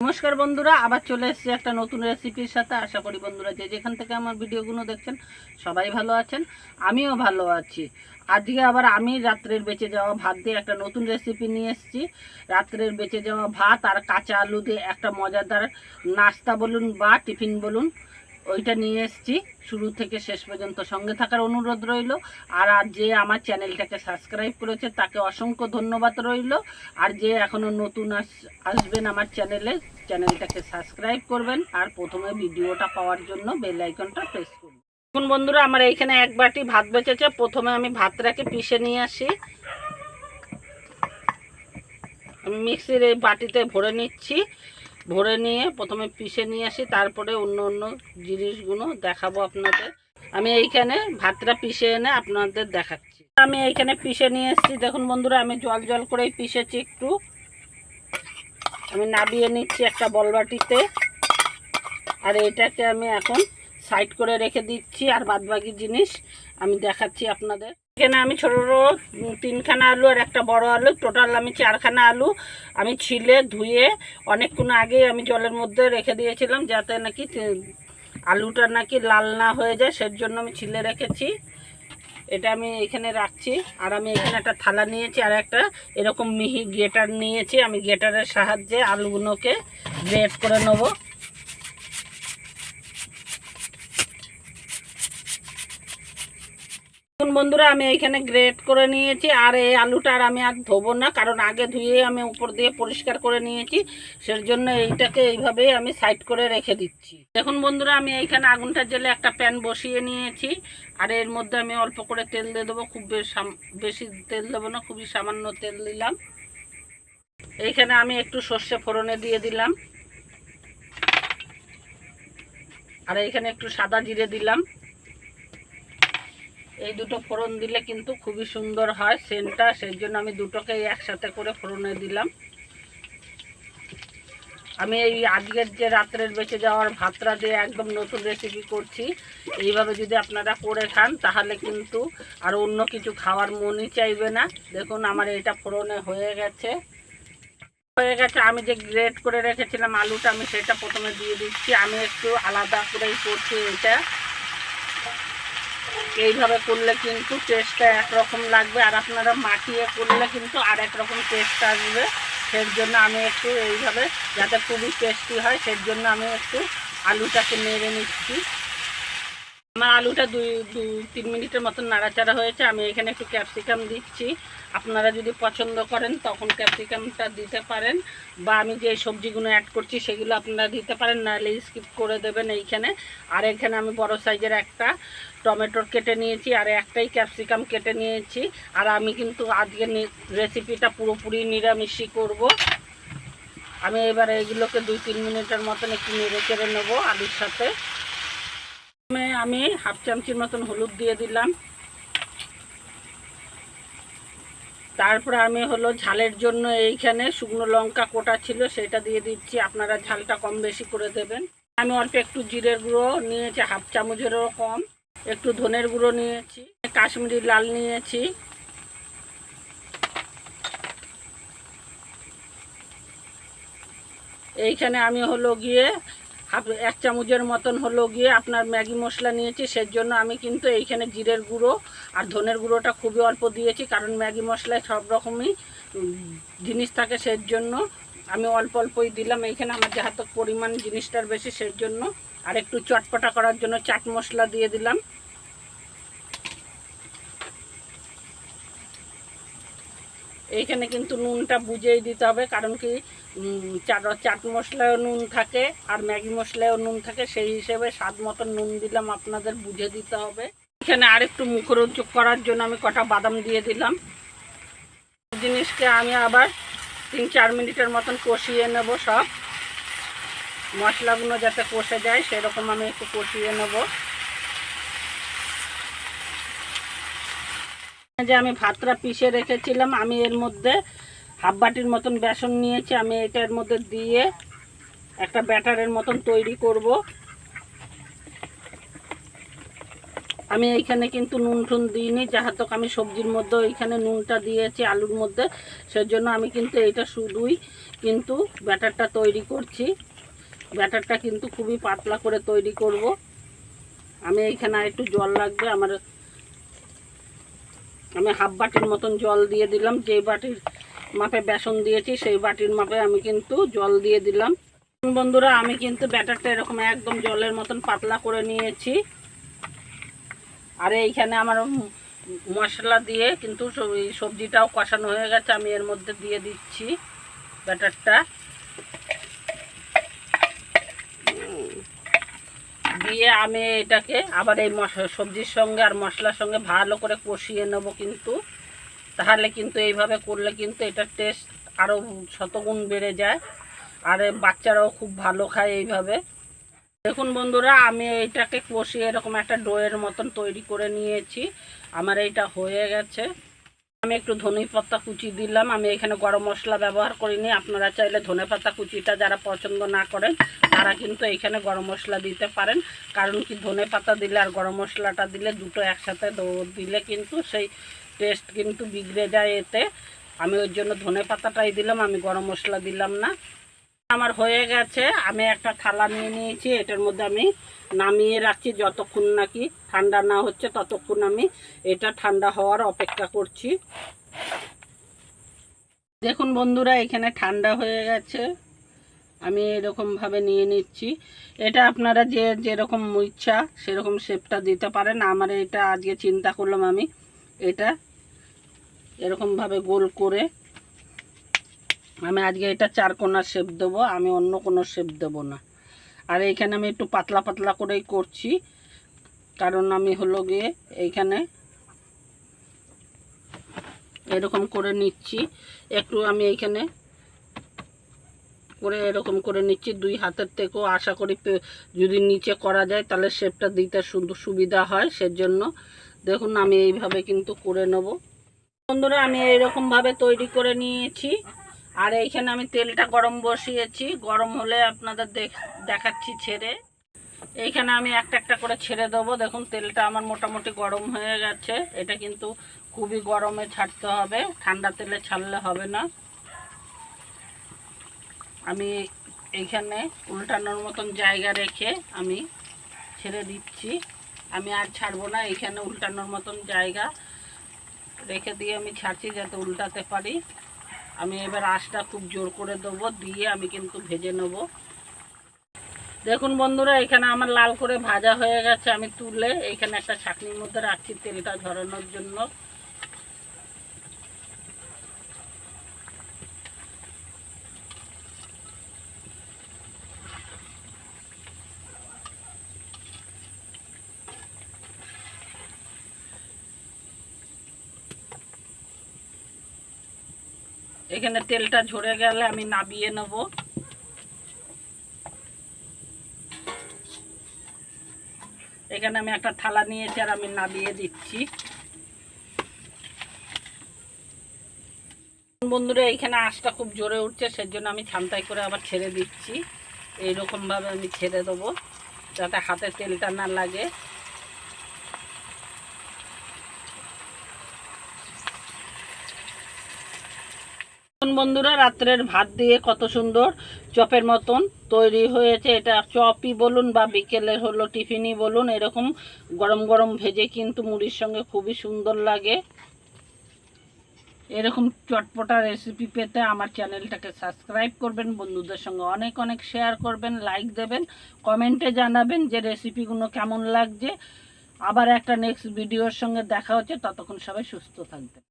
নমস্কার বন্ধুরা, আবার চলে এসেছি একটা নতুন রেসিপির সাথে। আশা করি বন্ধুরা যে যেখান থেকে আমার ভিডিওগুলো দেখছেন, সবাই ভালো আছেন, আমিও ভালো আছি। আজকে আবার আমি রাত্রের বেঁচে যাওয়া ভাত দিয়ে একটা নতুন রেসিপি নিয়ে এসেছি। রাত্রের বেঁচে যাওয়া ভাত আর কাঁচা আলু দিয়ে একটা মজাদার নাস্তা বলুন বা টিফিন বলুন। ওইটা নিয়ে এসেছি। শুরু থেকে শেষ পর্যন্ত সঙ্গে থাকার অনুরোধ রইল। আর আর যে আমার চ্যানেলটাকে সাবস্ক্রাইব করেছে, তাকে অসংখ্য ধন্যবাদ রইল। আর যে এখনও নতুন আস, আসবেন আমার চ্যানেলে, চ্যানেলটাকে সাবস্ক্রাইব করবেন। আর প্রথমে ভিডিওটা পাওয়ার জন্য বেল আইকনটা প্রেস করবেন এখন বন্ধুরা, আমার এইখানে এক বাটি ভাত বেঁচেছে। প্রথমে আমি ভাতটাকে পিষে নিয়ে আসি। আমি মিক্সির এই বাটিতে ভরে নিচ্ছি। ভরে নিয়ে প্রথমে পিষে নিয়ে আসি, তারপরে অন্য অন্য জিনিসগুলো দেখাবো আপনাদের। আমি এইখানে ভাতটা পিষে এনে আপনাদের দেখাচ্ছি। আমি এইখানে পিষে নিয়ে এসেছি। দেখুন বন্ধুরা, আমি জল জল করেই পিষেছি একটু। আমি নাবিয়ে নিচ্ছি একটা বলবাটিতে। আর এটাকে আমি এখন সাইড করে রেখে দিচ্ছি। আর বাদবাকি জিনিস আমি দেখাচ্ছি আপনাদের। এখানে আমি ছোটো ছোটো তিনখানা আলু আর একটা বড় আলু টোটাল আমি চারখানা আলু আমি ছিলে, ধুয়ে অনেকক্ষণ আগে আমি জলের মধ্যে রেখে দিয়েছিলাম যাতে নাকি আলুটা নাকি লাল না হয়ে যায়, সের জন্য আমি ছিলে রেখেছি। এটা আমি এখানে রাখছি। আর আমি এখানে একটা থালা নিয়েছি আর একটা এরকম মিহি গেটার নিয়েছি। আমি গেটারের সাহায্যে আলুগুলোকে গ্রেট করে নেব। দেখুন বন্ধুরা, আমি এইখানে গ্রেট করে নিয়েছি, আর এই আলুটা আর আমি আর ধোবো না, কারণ আগে ধুয়ে আমি উপর দিয়ে পরিষ্কার করে নিয়েছি সের জন্য এইটাকে এইভাবেই আমি সাইড করে রেখে দিচ্ছি। দেখুন বন্ধুরা, আমি এইখানে আগুনটা জেলে একটা প্যান বসিয়ে নিয়েছি, আর এর মধ্যে আমি অল্প করে তেল দিয়ে দেবো, খুব বেশি তেল দেবো না, খুবই সামান্য তেল দিলাম। এইখানে আমি একটু সর্ষে ফোড়নে দিয়ে দিলাম, আর এইখানে একটু সাদা জিরে দিলাম। এই দুটো ফোড়ন দিলে কিন্তু খুবই সুন্দর হয় সেন্টটা, সেই জন্য আমি দুটোকে একসাথে করে ফোড়নে দিলাম। আমি এই আজকের যে রাত্রের বেঁচে যাওয়ার ভাতটা দিয়ে একদম নতুন রেসিপি করছি। এইভাবে যদি আপনারা করে খান, তাহলে কিন্তু আর অন্য কিছু খাওয়ার মনই চাইবে না। দেখুন, আমার এটা ফোড়নে হয়ে গেছে। হয়ে গেছে, আমি যে গ্রেট করে রেখেছিলাম আলুটা, আমি সেটা প্রথমে দিয়ে দিচ্ছি। আমি একটু আলাদা করেই করছি এটা। এইভাবে করলে কিন্তু টেস্টটা একরকম লাগবে আর আপনারা মাটিয়ে করলে কিন্তু আর একরকম টেস্ট আসবে। সের জন্য আমি একটু এইভাবে, যাতে খুবই টেস্টি হয় সের জন্য আমি একটু আলুটাকে নেড়ে নিচ্ছি। আমার আলুটা দুই দু তিন মিনিটের মতন নাড়াচাড়া হয়েছে, আমি এখানে একটু ক্যাপসিকাম দিচ্ছি। আপনারা যদি পছন্দ করেন, তখন ক্যাপসিকামটা দিতে পারেন, বা আমি যে সবজিগুলো অ্যাড করছি, সেগুলো আপনারা দিতে পারেন, নাহলে স্কিপ করে দেবেন এইখানে। আর এখানে আমি বড় সাইজের একটা টমেটোর কেটে নিয়েছি, আর একটাই ক্যাপসিকাম কেটে নিয়েছি। আর আমি কিন্তু আজকে রেসিপিটা পুরোপুরি নিরামিষই করব। আমি এবার এইগুলোকে দুই, তিন মিনিটের মতন একটু নেড়ে চেড়ে নেব আলুর সাথে। প্রথমে আমি হাফ চামচির মতন হলুদ দিয়ে দিলাম। তারপরে আমি হলো ঝালের জন্য এইখানে শুকনো লঙ্কা কোটা ছিল, সেটা দিয়ে দিচ্ছি। আপনারা ঝালটা কম বেশি করে দেবেন। আমি অল্প একটু জিরের গুঁড়ো নিয়েছি, হাফ চামচেরও কম। একটু ধনের গুঁড়ো নিয়েছি, কাশ্মীরি লাল নিয়েছি। এইখানে আমি হলো গিয়ে হাফ এক চামচের মতন হলো গিয়ে আপনার ম্যাগি মশলা নিয়েছি সেই জন্য আমি কিন্তু এইখানে জিরের গুঁড়ো আর ধনের গুঁড়োটা খুবই অল্প দিয়েছি, কারণ ম্যাগি মশলায় সব রকমই জিনিস থাকে সেই জন্য আমি অল্প অল্পই দিলাম। এইখানে আমার যেহেতু পরিমাণ জিনিসটার বেশি সেই জন্য আর একটু চটপটা করার জন্য চাট মশলা দিয়ে দিলাম। এইখানে কিন্তু নুনটা বুঝেই দিতে হবে, কারণ কি চাট মশলায়ও নুন থাকে আর ম্যাগি মশলায়ও নুন থাকে, সেই হিসেবে স্বাদ মতন নুন দিলাম আপনাদের বুঝে দিতে হবে। এখানে আরেকটু মুখরোচক করার জন্য আমি কটা বাদাম দিয়ে দিলাম। জিনিসকে আমি আবার তিন, চার মিনিটের মতন কষিয়ে নেব সব। মশলাগুলো যাতে কষে যায়, সেরকম আমি একটু কষিয়ে নেব। যে আমি ভাতটা পিষে রেখেছিলাম, আমি এর মধ্যে হাফ বাটির মতন বেসন নিয়েছি, আমি এটার মধ্যে দিয়ে একটা ব্যাটারের মতন তৈরি করব। আমি এইখানে কিন্তু নুন টুন দিইনি, যাহাতক আমি সবজির মধ্যে এইখানে নুনটা দিয়েছি, আলুর মধ্যে। সেজন্য আমি কিন্তু এটা শুধুই কিন্তু ব্যাটারটা তৈরি করছি। ব্যাটারটা কিন্তু খুবই পাতলা করে তৈরি করব। আমি এইখানে একটু জল লাগবে, আমার আমি হাফ বাটির মতন জল দিয়ে দিলাম। যে বাটির মাপে বেসন দিয়েছি, সেই বাটির মাপে আমি কিন্তু জল দিয়ে দিলাম। বন্ধুরা, আমি কিন্তু ব্যাটারটা এরকম একদম জলের মতন পাতলা করে নিয়েছি। আর এইখানে আমার মশলা দিয়ে কিন্তু সবজিটাও কষানো হয়ে গেছে। আমি এর মধ্যে দিয়ে দিচ্ছি ব্যাটারটা। দিয়ে আমি এটাকে আবার এই সবজির সঙ্গে আর মশলার সঙ্গে ভালো করে কষিয়ে নেব কিন্তু। তাহলে কিন্তু এইভাবে করলে কিন্তু এটার টেস্ট আরও শতগুণ বেড়ে যায়। আর বাচ্চারাও খুব ভালো খায় এইভাবে। দেখুন বন্ধুরা, আমি এইটাকে কষিয়ে এরকম একটা ডোয়ের মতন তৈরি করে নিয়েছি। আমার এইটা হয়ে গেছে। আমি একটু ধনে পাতা কুচি দিলাম। আমি এখানে গরম মশলা ব্যবহার করিনি। আপনারা চাইলে ধনে পাতা কুচিটা যারা পছন্দ না করেন, তারা কিন্তু এখানে গরম মশলা দিতে পারেন। কারণ কি, ধনে পাতা দিলে আর গরম মশলাটা দিলে দুটো একসাথে দিলে কিন্তু সেই টেস্ট কিন্তু বিগড়ে যায় এতে। আমি ওই জন্য ধনে পাতাটাই দিলাম। আমি গরম মশলা দিলাম না। আমার হয়ে গেছে। আমি একটা থালা নিয়ে নিয়েছি, এটার মধ্যে আমি নামিয়ে রাখছি, যতক্ষণ নাকি ঠান্ডা না হচ্ছে ততক্ষণ আমি এটা ঠান্ডা হওয়ার অপেক্ষা করছি। দেখুন বন্ধুরা, এখানে ঠান্ডা হয়ে গেছে। আমি এরকমভাবে নিয়ে নিচ্ছি। এটা আপনারা যে যেরকম ইচ্ছা সেরকম শেপটা দিতে পারেন। আমার এটা আজকে চিন্তা করলাম আমি, এটা এরকমভাবে গোল করে আমি আজকে এটা চার কোনার শেপ দেবো, আমি অন্য কোনো শেপ দেবো না। আর এইখানে আমি একটু পাতলা পাতলা করেই করছি, কারণ আমি হলো গিয়ে এইখানে এরকম করে নিচ্ছি, একটু আমি এইখানে করে এরকম করে নিচ্ছি, দুই হাতের থেকেও আশা করি যদি নিচে করা যায় তাহলে শেপটা দিতে সুবিধা হয়, সেজন্য দেখুন আমি এইভাবে কিন্তু করে নেব। বন্ধুরা, আমি এইরকমভাবে তৈরি করে নিয়েছি। আর এইখানে আমি তেলটা গরম বসিয়েছি। গরম হলে আপনাদের দেখ- দেখাচ্ছি ছেড়ে। এইখানে আমি একটা একটা করে ছেড়ে দেবো। দেখুন, তেলটা আমার মোটামুটি গরম হয়ে গেছে। এটা কিন্তু খুবই গরমে ছাড়তে হবে। ঠান্ডা তেলে ছাড়লে হবে না। আমি এইখানে উল্টানোর মতন জায়গা রেখে আমি ছেড়ে দিচ্ছি। আমি আর ছাড়বো না। এইখানে উল্টানোর মতন জায়গা রেখে দিয়ে আমি ছাড়ছি যাতে উল্টাতে পারি। আমি এবার আঁচটা খুব জোর করে দেবো, দিয়ে আমি কিন্তু ভেজে নেব। দেখুন বন্ধুরা, এখানে আমার লাল করে ভাজা হয়ে গেছে। আমি তুলে এখানে একটা ছাকনির মধ্যে রাখছি তেলটা ঝরানোর জন্য। এখানে তেলটা ঝরে গেলে আমি নাবিয়ে নেব। এখানে আমি একটা থালা নিয়েছি আর আমি নাবিয়ে দিচ্ছি। বন্ধুরা এইখানে আঁচটা খুব জোরে উঠছে, সেজন্য আমি ছান্তাই করে আবার ছেড়ে দিচ্ছি। এইরকমভাবে আমি ছেড়ে দেবো, যাতে হাতে তেলটা না লাগে। এখন বন্ধুরা, রাত্রের ভাত দিয়ে কত সুন্দর চপের মতন তৈরি হয়েছে। এটা চপই বলুন বা বিকেলের হলো টিফিনই বলুন, এরকম গরম গরম ভেজে কিন্তু মুড়ির সঙ্গে খুবই সুন্দর লাগে। এরকম চটপটা রেসিপি পেতে আমার চ্যানেলটাকে সাবস্ক্রাইব করবেন, বন্ধুদের সঙ্গে অনেক অনেক শেয়ার করবেন লাইক দেবেন কমেন্টে জানাবেন যে রেসিপিগুলো কেমন লাগছে। আবার একটা নেক্সট ভিডিওর সঙ্গে দেখা হচ্ছে, ততক্ষণ সবাই সুস্থ থাকবেন।